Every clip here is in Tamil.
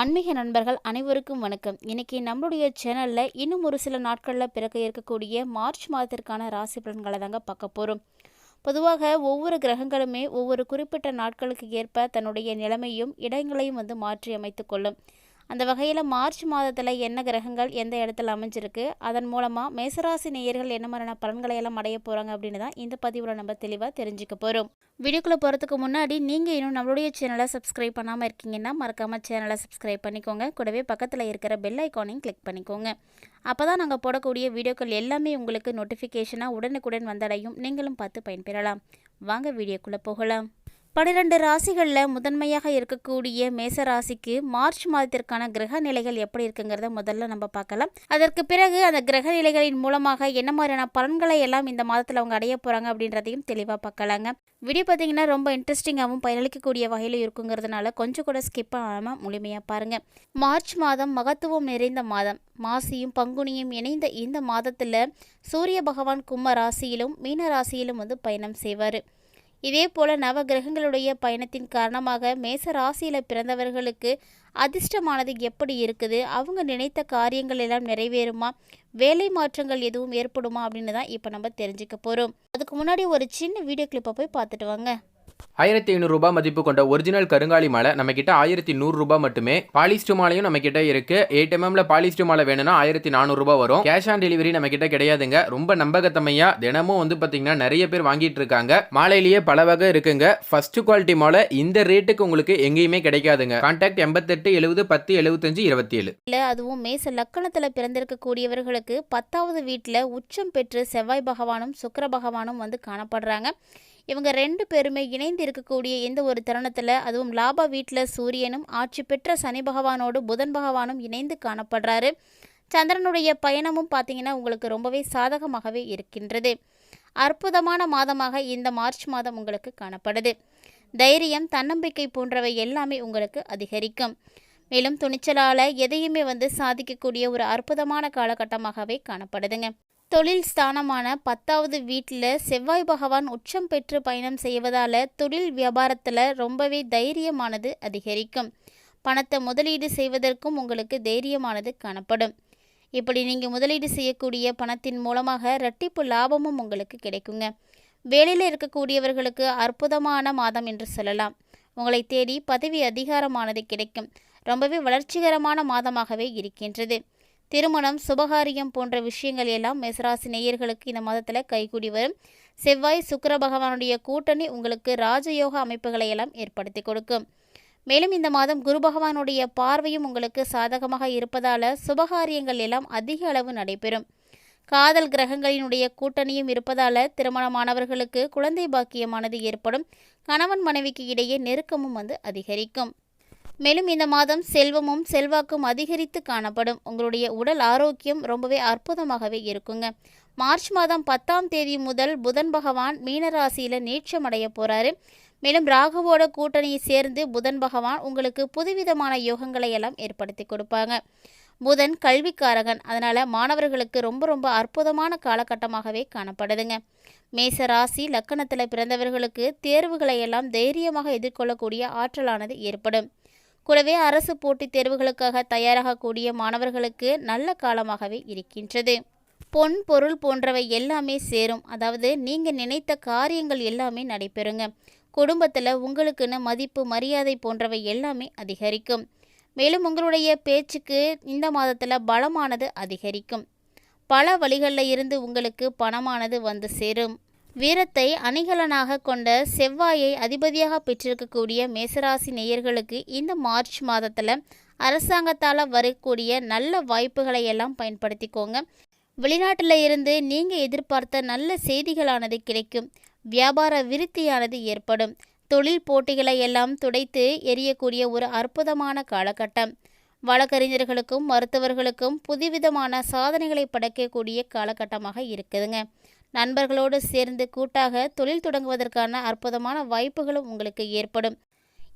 ஆன்மீக நண்பர்கள் அனைவருக்கும் வணக்கம். இன்னைக்கு நம்மளுடைய சேனலில் இன்னும் ஒரு சில நாட்களில் பிறக்க இருக்கக்கூடிய மார்ச் மாதத்திற்கான ராசி பலன்களை தாங்க பார்க்க போகிறோம் பொதுவாக ஒவ்வொரு கிரகங்களுமே ஒவ்வொரு குறிப்பிட்ட நாட்களுக்கு ஏற்ப தன்னுடைய நிலைமையும் இடங்களையும் வந்து மாற்றி அமைத்து கொள்ளும். அந்த வகையில் மார்ச் மாதத்தில் என்ன கிரகங்கள் எந்த இடத்துல அமைஞ்சிருக்கு அதன் மூலமாக மேசராசி நேயர்கள் என்ன மாதிரியான பலன்களை எல்லாம் அடைய போகிறாங்க அப்படின்னு தான் இந்த பதிவில் நம்ம தெளிவாக தெரிஞ்சுக்க போகிறோம் வீடியோக்குள்ளே போகிறதுக்கு முன்னாடி நீங்கள் இன்னும் நம்மளுடைய சேனலை சப்ஸ்கிரைப் பண்ணாமல் இருக்கீங்கன்னா மறக்காமல் சேனலை சப்ஸ்கிரைப் பண்ணிக்கோங்க. கூடவே பக்கத்தில் இருக்கிற பெல் ஐக்கானையும் கிளிக் பண்ணிக்கோங்க. அப்போ தான் நாங்கள் போடக்கூடிய வீடியோக்கள் எல்லாமே உங்களுக்கு நோட்டிஃபிகேஷனாக உடனுக்குடன் வந்தடையும். நீங்களும் பார்த்து பயன்பெறலாம். வாங்க வீடியோக்குள்ளே போகலாம். பன்னிரெண்டு ராசிகளில் முதன்மையாக இருக்கக்கூடிய மேச ராசிக்கு மார்ச் மாதத்திற்கான கிரக நிலைகள் எப்படி இருக்குங்கிறத முதல்ல நம்ம பார்க்கலாம். அதற்கு பிறகு அந்த கிரக நிலைகளின் மூலமாக என்ன மாதிரியான பலன்களை எல்லாம் இந்த மாதத்தில் அவங்க அடைய போகிறாங்க அப்படின்றதையும் தெளிவாக பார்க்கலாங்க. வீடியோ பார்த்தீங்கன்னா ரொம்ப இன்ட்ரெஸ்டிங்காகவும் பயனளிக்கக்கூடிய வகையில் இருக்குங்கிறதுனால கொஞ்சம் கூட ஸ்கிப் ஆகாமல் முழுமையாக பாருங்கள் மார்ச் மாதம் மகத்துவம் நிறைந்த மாதம். மாசியும் பங்குனியும் இணைந்த இந்த மாதத்தில் சூரிய பகவான் கும்ப ராசியிலும் மீன ராசியிலும் வந்து பயணம் செய்வார். இதே போல நவ கிரகங்களுடைய பயணத்தின் காரணமாக மேச ராசியில் பிறந்தவர்களுக்கு அதிர்ஷ்டமானது எப்படி இருக்குது? அவங்க நினைத்த காரியங்கள் எல்லாம் நிறைவேறுமா? வேலை மாற்றங்கள் எதுவும் ஏற்படுமா? அப்படின்னு தான் இப்போ நம்ம தெரிஞ்சுக்க போகிறோம் அதுக்கு முன்னாடி ஒரு சின்ன வீடியோ கிளிப்பை போய் பார்த்துட்டு வாங்க. ஆயிரத்தி ஐநூறுரூபா மதிப்பு கொண்ட ஒரிஜினல் கருங்காலி மாலை நம்ம கிட்ட ஆயிரத்தி நூறுரூபா மட்டுமே. பாலிஸ்டு மாலையும் நம்ம கிட்ட இருக்கு எயிட் எம்எம்ல பாலிஸ்டு மாலை வேணும்னா ஆயிரத்தி நானூறுரூபா வரும். கேஷ் ஆன் டெலிவரி நம்ம கிட்ட கிடையாதுங்க. ரொம்ப நம்பகத்தமையா தினமும் வந்து பாத்தீங்கன்னா நிறைய பேர் வாங்கிட்டு இருக்காங்க. மாலையிலேயே பல வகை இருக்குங்க. ஃபர்ஸ்ட் குவாலிட்டி மாலை இந்த ரேட்டுக்கு உங்களுக்கு எங்கேயுமே கிடைக்காதுங்க. கான்டாக்ட் எண்பத்தெட்டு எழுபது பத்து எழுபத்தஞ்சு இருபத்தி ஏழு இல்லை அதுவும் மேச லக்கணத்தில் பிறந்திருக்கக்கூடியவர்களுக்கு பத்தாவது வீட்டில் உச்சம் பெற்று செவ்வாய் பகவானும் சுக்கர பகவானும் வந்து காணப்படுறாங்க. இவங்க ரெண்டு பேருமே இணைந்து இருக்கக்கூடிய எந்த ஒரு தருணத்தில் அதுவும் லாப வீட்டில் சூரியனும் ஆட்சி பெற்ற சனி பகவானோடு புதன் பகவானும் இணைந்து காணப்படுறாரு. சந்திரனுடைய பயணமும் பார்த்தீங்கன்னா உங்களுக்கு ரொம்பவே சாதகமாகவே இருக்கின்றது. அற்புதமான மாதமாக இந்த மார்ச் மாதம் உங்களுக்கு காணப்படுது. தைரியம் தன்னம்பிக்கை போன்றவை எல்லாமே உங்களுக்கு அதிகரிக்கும். மேலும் துணிச்சலால் எதையுமே வந்து சாதிக்கக்கூடிய ஒரு அற்புதமான காலகட்டமாகவே காணப்படுதுங்க. தொழில் ஸ்தானமான பத்தாவது வீட்டில் செவ்வாய் பகவான் உச்சம் பெற்று பயணம் செய்வதால் தொழில் வியாபாரத்தில் ரொம்பவே தைரியமானது அதிகரிக்கும். பணத்தை முதலீடு செய்வதற்கும் உங்களுக்கு தைரியமானது காணப்படும். இப்படி நீங்கள் முதலீடு செய்யக்கூடிய பணத்தின் மூலமாக இரட்டிப்பு லாபமும் உங்களுக்கு கிடைக்குங்க. வேலையில் இருக்கக்கூடியவர்களுக்கு அற்புதமான மாதம் என்று சொல்லலாம். உங்களை தேடி பதவி அதிகாரமானது கிடைக்கும். ரொம்பவே வளர்ச்சிகரமான மாதமாகவே இருக்கின்றது. திருமணம் சுபகாரியம் போன்ற விஷயங்கள் எல்லாம் மேசராசி நேயர்களுக்கு இந்த மாதத்தில் கைகூடி வரும். செவ்வாய் சுக்கர பகவானுடைய கூட்டணி உங்களுக்கு ராஜயோக அமைப்புகளை எல்லாம் ஏற்படுத்தி கொடுக்கும். மேலும் இந்த மாதம் குரு பகவானுடைய பார்வையும் உங்களுக்கு சாதகமாக இருப்பதால் சுபகாரியங்கள் எல்லாம் அதிக அளவு நடைபெறும். காதல் கிரகங்களினுடைய கூட்டணியும் இருப்பதால் திருமணமானவர்களுக்கு குழந்தை பாக்கியமானது ஏற்படும். கணவன் மனைவிக்கு இடையே நெருக்கமும் வந்து அதிகரிக்கும். மேலும் இந்த மாதம் செல்வமும் செல்வாக்கும் அதிகரித்து காணப்படும். உங்களுடைய உடல் ஆரோக்கியம் ரொம்பவே அற்புதமாகவே இருக்குங்க. மார்ச் மாதம் பத்தாம் தேதி முதல் புதன் பகவான் மீனராசியில் நீச்சமடைய போகிறாரு மேலும் ராகுவோட கூட்டணியை சேர்ந்து புதன் பகவான் உங்களுக்கு புதுவிதமான யோகங்களை எல்லாம் ஏற்படுத்தி கொடுப்பாங்க. புதன் கல்விக்காரகன். அதனால் மாணவர்களுக்கு ரொம்ப ரொம்ப அற்புதமான காலகட்டமாகவே காணப்படுதுங்க. மேச ராசி லக்கணத்தில் பிறந்தவர்களுக்கு தேர்வுகளை எல்லாம் தைரியமாக எதிர்கொள்ளக்கூடிய ஆற்றலானது ஏற்படும். கூடவே அரசு போட்டித் தேர்வுகளுக்காக தயாராகக்கூடிய மாணவர்களுக்கு நல்ல காலமாகவே இருக்கின்றது. பொன் பொருள் போன்றவை எல்லாமே சேரும். அதாவது நீங்கள் நினைத்த காரியங்கள் எல்லாமே நடைபெறுங்க. குடும்பத்தில் உங்களுக்குன்னு மதிப்பு மரியாதை போன்றவை எல்லாமே அதிகரிக்கும். மேலும் உங்களுடைய பேச்சுக்கு இந்த மாதத்தில் பலமானது அதிகரிக்கும். பல வழிகளில் இருந்து உங்களுக்கு பணமானது வந்து சேரும். வீரத்தை அணிகலனாக கொண்ட செவ்வாயை அதிபதியாக பெற்றிருக்கக்கூடிய மேசராசி நேயர்களுக்கு இந்த மார்ச் மாதத்தில் அரசாங்கத்தால் வரக்கூடிய நல்ல வாய்ப்புகளை எல்லாம் பயன்படுத்திக்கோங்க. வெளிநாட்டில் இருந்து நீங்கள் எதிர்பார்த்த நல்ல செய்திகளானது கிடைக்கும். வியாபார விருத்தியானது ஏற்படும். தொழில் போட்டிகளை எல்லாம் துடைத்து எரியக்கூடிய ஒரு அற்புதமான காலகட்டம். வழக்கறிஞர்களுக்கும் மருத்துவர்களுக்கும் புதுவிதமான சாதனைகளை படைக்கக்கூடிய காலகட்டமாக இருக்குதுங்க. நண்பர்களோடு சேர்ந்து கூட்டாக தொழில் தொடங்குவதற்கான அற்புதமான வாய்ப்புகளும் உங்களுக்கு ஏற்படும்.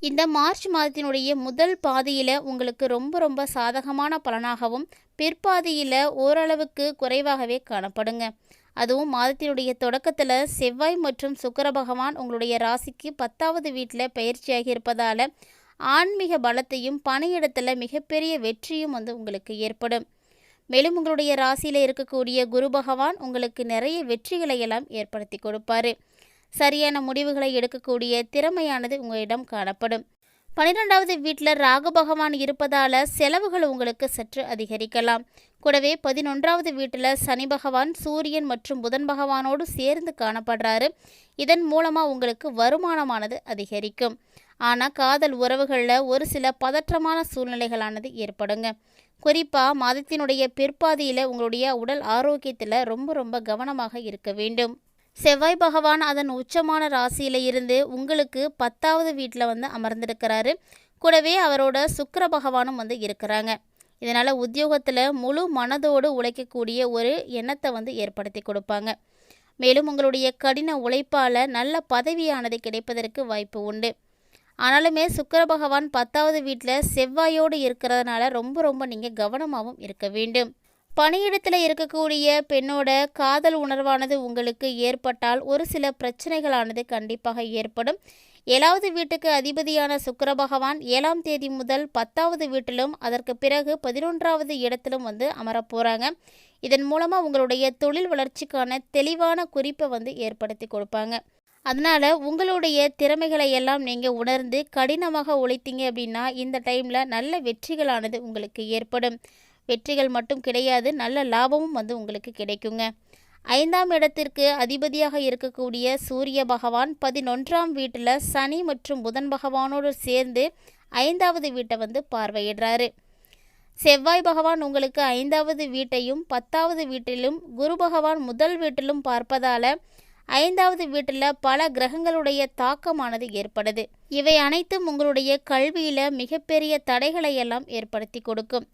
இந்த மார்ச் மாதத்தினுடைய முதல் பாதியில் உங்களுக்கு ரொம்ப ரொம்ப சாதகமான பலனாகவும் பிற்பாதியில் ஓரளவுக்கு குறைவாகவே காணப்படுங்க. அதுவும் மாதத்தினுடைய தொடக்கத்தில் செவ்வாய் மற்றும் சுக்கர பகவான் உங்களுடைய ராசிக்கு பத்தாவது வீட்டில் பயிற்சியாகி இருப்பதால் ஆன்மீக பலத்தையும் பணியிடத்தில் மிகப்பெரிய வெற்றியும் வந்து உங்களுக்கு ஏற்படும். மேலும் உங்களுடைய ராசியில் இருக்கக்கூடிய குரு பகவான் உங்களுக்கு நிறைய வெற்றிகளை எல்லாம் ஏற்படுத்தி கொடுப்பாரு. சரியான முடிவுகளை எடுக்கக்கூடிய திறமையானது உங்களிடம் காணப்படும். பன்னிரெண்டாவது வீட்டில் ராகு பகவான் இருப்பதால் செலவுகள் உங்களுக்கு சற்று அதிகரிக்கலாம். கூடவே பதினொன்றாவது வீட்டில் சனி பகவான் சூரியன் மற்றும் புதன் பகவானோடு சேர்ந்து காணப்படுறாரு. இதன் மூலமாக உங்களுக்கு வருமானமானது அதிகரிக்கும். ஆனால் காதல் உறவுகளில் ஒரு சில பதற்றமான சூழ்நிலைகளானது ஏற்படுங்க. குறிப்பாக மாதத்தினுடைய பிற்பாதியில் உங்களுடைய உடல் ஆரோக்கியத்தில் ரொம்ப ரொம்ப கவனமாக இருக்க வேண்டும். செவ்வாய் பகவான் அதன் உச்சமான ராசியில் இருந்து உங்களுக்கு பத்தாவது வீட்டில் வந்து அமர்ந்திருக்கிறாரு. கூடவே அவரோட சுக்கர பகவானும் வந்து இருக்கிறாங்க. இதனால் உத்தியோகத்தில் முழு மனதோடு உழைக்கக்கூடிய ஒரு எண்ணத்தை வந்து ஏற்படுத்தி கொடுப்பாங்க. மேலும் உங்களுடைய கடின உழைப்பால் நல்ல பதவியானது கிடைப்பதற்கு வாய்ப்பு உண்டு. ஆனாலுமே சுக்கிர பகவான் பத்தாவது வீட்டில் செவ்வாயோடு இருக்கிறதுனால ரொம்ப ரொம்ப நீங்கள் கவனமாகவும் இருக்க வேண்டும். பணியிடத்தில் இருக்கக்கூடிய பெண்ணோட காதல் உணர்வானது உங்களுக்கு ஏற்பட்டால் ஒரு சில பிரச்சனைகளானது கண்டிப்பாக ஏற்படும். ஏழாவது வீட்டுக்கு அதிபதியான சுக்கர பகவான் ஏழாம் தேதி முதல் பத்தாவது வீட்டிலும் அதற்கு பிறகு பதினொன்றாவது இடத்திலும் வந்து அமரப்போகிறாங்க இதன் மூலமாக உங்களுடைய தொழில் வளர்ச்சிக்கான தெளிவான குறிப்பை வந்து ஏற்படுத்தி கொடுப்பாங்க. அதனால் உங்களுடைய திறமைகளை எல்லாம் நீங்கள் உணர்ந்து கடினமாக உழைத்தீங்க அப்படின்னா இந்த டைமில் நல்ல வெற்றிகளானது உங்களுக்கு ஏற்படும். வெற்றிகள் மட்டும் கிடையாது நல்ல லாபமும் வந்து உங்களுக்கு கிடைக்குங்க. ஐந்தாம் இடத்திற்கு அதிபதியாக இருக்கக்கூடிய சூரிய பகவான் பதினொன்றாம் வீட்டில் சனி மற்றும் புதன் பகவானோடு சேர்ந்து ஐந்தாவது வீட்டை வந்து பார்வையிடுறாரு. செவ்வாய் பகவான் உங்களுக்கு ஐந்தாவது வீட்டையும் பத்தாவது வீட்டிலும் குரு பகவான் முதல் வீட்டிலும் பார்ப்பதால் ஐந்தாவது வீட்டில் பல கிரகங்களுடைய தாக்கமானது ஏற்படுது. இவை அனைத்தும் உங்களுடைய கல்வியில் மிகப்பெரிய தடைகளை எல்லாம் ஏற்படுத்தி கொடுக்கும்.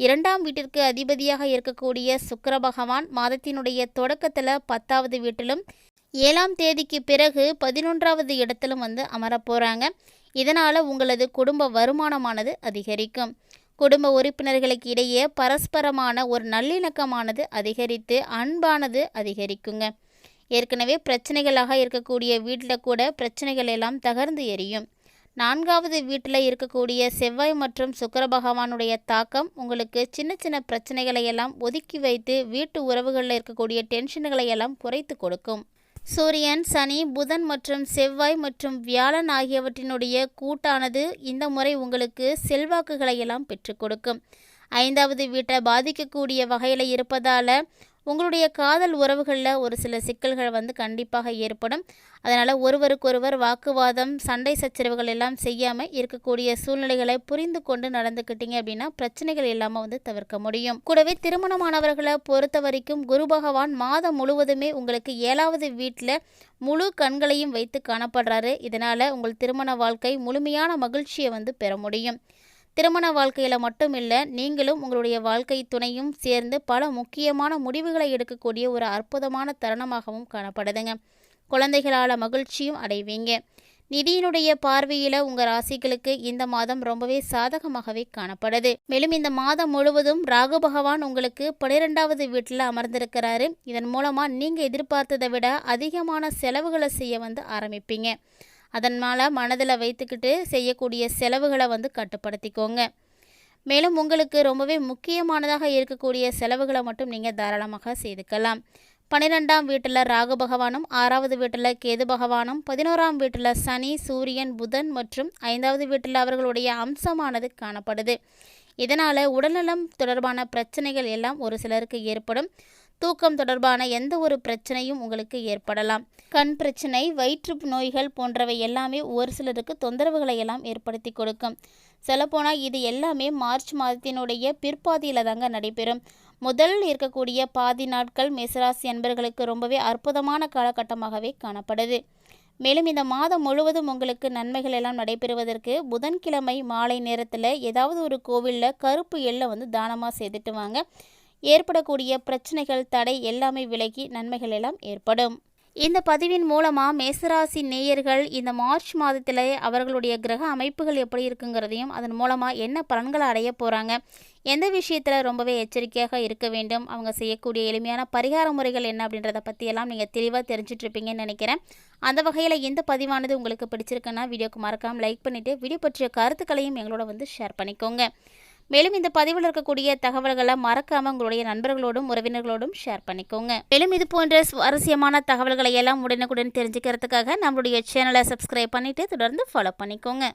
இரண்டாம் வீட்டிற்கு அதிபதியாக இருக்கக்கூடிய சுக்கர பகவான் மாதத்தினுடைய தொடக்கத்தில் பத்தாவது வீட்டிலும் ஏழாம் தேதிக்கு பிறகு பதினொன்றாவது இடத்திலும் வந்து அமரப் போகிறாங்க இதனால் உங்களது குடும்ப வருமானமானது அதிகரிக்கும். குடும்ப உறுப்பினர்களுக்கு இடையே பரஸ்பரமான ஒரு நல்லிணக்கமானது அதிகரித்து அன்பானது அதிகரிக்குங்க. ஏற்கனவே பிரச்சனைகளாக இருக்கக்கூடிய வீட்டில் கூட பிரச்சனைகள் எல்லாம் தகர்ந்து எரியும். நான்காவது வீட்டில் இருக்கக்கூடிய செவ்வாய் மற்றும் சுக்கர பகவானுடைய தாக்கம் உங்களுக்கு சின்ன சின்ன பிரச்சனைகளை எல்லாம் ஒதுக்கி வைத்து வீட்டு உறவுகளில் இருக்கக்கூடிய டென்ஷன்களை எல்லாம் குறைத்து கொடுக்கும். சூரியன் சனி புதன் மற்றும் செவ்வாய் மற்றும் வியாழன் ஆகியவற்றினுடைய கூட்டானது இந்த முறை உங்களுக்கு செல்வாக்குகளை எல்லாம் பெற்றுக் கொடுக்கும். ஐந்தாவது வீட்டை பாதிக்கக்கூடிய வகையில் இருப்பதால் உங்களுடைய காதல் உறவுகளில் ஒரு சில சிக்கல்கள் வந்து கண்டிப்பாக ஏற்படும். அதனால் ஒருவருக்கொருவர் வாக்குவாதம் சண்டை சச்சரவுகள் எல்லாம் செய்யாமல் இருக்கக்கூடிய சூழ்நிலைகளை புரிந்து கொண்டு நடந்துக்கிட்டீங்க அப்படின்னா பிரச்சனைகள் இல்லாமல் வந்து தவிர்க்க முடியும். கூடவே திருமணமானவர்களை பொறுத்த வரைக்கும் குரு பகவான் மாதம் முழுவதுமே உங்களுக்கு ஏழாவது வீட்டில் முழு கண்களையும் வைத்து காணப்படுறாரு. இதனால் உங்கள் திருமண வாழ்க்கை முழுமையான மகிழ்ச்சியை வந்து பெற முடியும். திருமண வாழ்க்கையில் மட்டும் இல்லை நீங்களும் உங்களுடைய வாழ்க்கை துணையும் சேர்ந்து பல முக்கியமான முடிவுகளை எடுக்கக்கூடிய ஒரு அற்புதமான தருணமாகவும் காணப்படுதுங்க. குழந்தைகளால் மகிழ்ச்சியும் அடைவீங்க. நிதியினுடைய பார்வையில் உங்கள் ராசிகளுக்கு இந்த மாதம் ரொம்பவே சாதகமாகவே காணப்படுது. மேலும் இந்த மாதம் முழுவதும் ராகு பகவான் உங்களுக்கு பன்னிரெண்டாவது வீட்டில் அமர்ந்திருக்கிறாரு. இதன் மூலமாக நீங்கள் எதிர்பார்த்ததை விட அதிகமான செலவுகளை செய்ய வந்து ஆரம்பிப்பீங்க. அதனால் மனதில் வைத்துக்கிட்டு செய்யக்கூடிய செலவுகளை வந்து கட்டுப்படுத்திக்கோங்க. மேலும் உங்களுக்கு ரொம்பவே முக்கியமானதாக இருக்கக்கூடிய செலவுகளை மட்டும் நீங்கள் தாராளமாக செய்துக்கலாம். பன்னிரெண்டாம் வீட்டில் ராகு பகவானும் ஆறாவது வீட்டில் கேது பகவானும் பதினோராம் வீட்டில் சனி சூரியன் புதன் மற்றும் ஐந்தாவது வீட்டில் அவர்களுடைய அம்சமானது காணப்படுது. இதனால் உடல்நலம் தொடர்பான பிரச்சனைகள் எல்லாம் ஒரு சிலருக்கு ஏற்படும். தூக்கம் தொடர்பான எந்த ஒரு பிரச்சனையும் உங்களுக்கு ஏற்படலாம். கண் பிரச்சனை வயிற்று நோய்கள் போன்றவை எல்லாமே ஒரு சிலருக்கு தொந்தரவுகளை எல்லாம் ஏற்படுத்தி கொடுக்கும். சொல்லப்போனால் இது எல்லாமே மார்ச் மாதத்தினுடைய பிற்பாதியில் தாங்க நடைபெறும். முதல் இருக்கக்கூடிய பாதி நாட்கள் மேசராசி அன்பர்களுக்கு ரொம்பவே அற்புதமான காலகட்டமாகவே காணப்படுது. மேலும் இந்த மாதம் முழுவதும் உங்களுக்கு நன்மைகள் எல்லாம் நடைபெறுவதற்கு புதன்கிழமை மாலை நேரத்தில் ஏதாவது ஒரு கோவிலில் கருப்பு எள்ளை வந்து தானமாக செய்துட்டு வாங்க. ஏற்படக்கூடிய பிரச்சனைகள் தடை எல்லாமே விலகி நன்மைகள் எல்லாம் ஏற்படும். இந்த பதிவின் மூலமாக மேசராசி நேயர்கள் இந்த மார்ச் மாதத்தில் அவர்களுடைய கிரக அமைப்புகள் எப்படி இருக்குங்கிறதையும் அதன் மூலமாக என்ன பலன்களை அடைய போகிறாங்க எந்த விஷயத்தில் ரொம்பவே எச்சரிக்கையாக இருக்க வேண்டும் அவங்க செய்யக்கூடிய எளிமையான பரிகார முறைகள் என்ன அப்படின்றத பற்றியெல்லாம் நீங்கள் தெளிவாக தெரிஞ்சிட்ருப்பீங்கன்னு நினைக்கிறேன். அந்த வகையில் இந்த பதிவானது உங்களுக்கு பிடிச்சிருக்குன்னா வீடியோக்கு மறக்காமல் லைக் பண்ணிவிட்டு வீடியோ பற்றிய கருத்துக்களையும் எங்களோட வந்து ஷேர் பண்ணிக்கோங்க. மேலும் இந்த பதிவில் இருக்கக்கூடிய தகவல்களை மறக்காம உங்களுடைய நண்பர்களோடும் உறவினர்களோடும் ஷேர் பண்ணிக்கோங்க. மேலும் இது போன்ற சுவாரஸ்யமான தகவல்களை எல்லாம் உடனுக்குடன் தெரிஞ்சுக்கிறதுக்காக நம்மளுடைய சேனலை சப்ஸ்கிரைப் பண்ணிட்டு தொடர்ந்து ஃபாலோ பண்ணிக்கோங்க.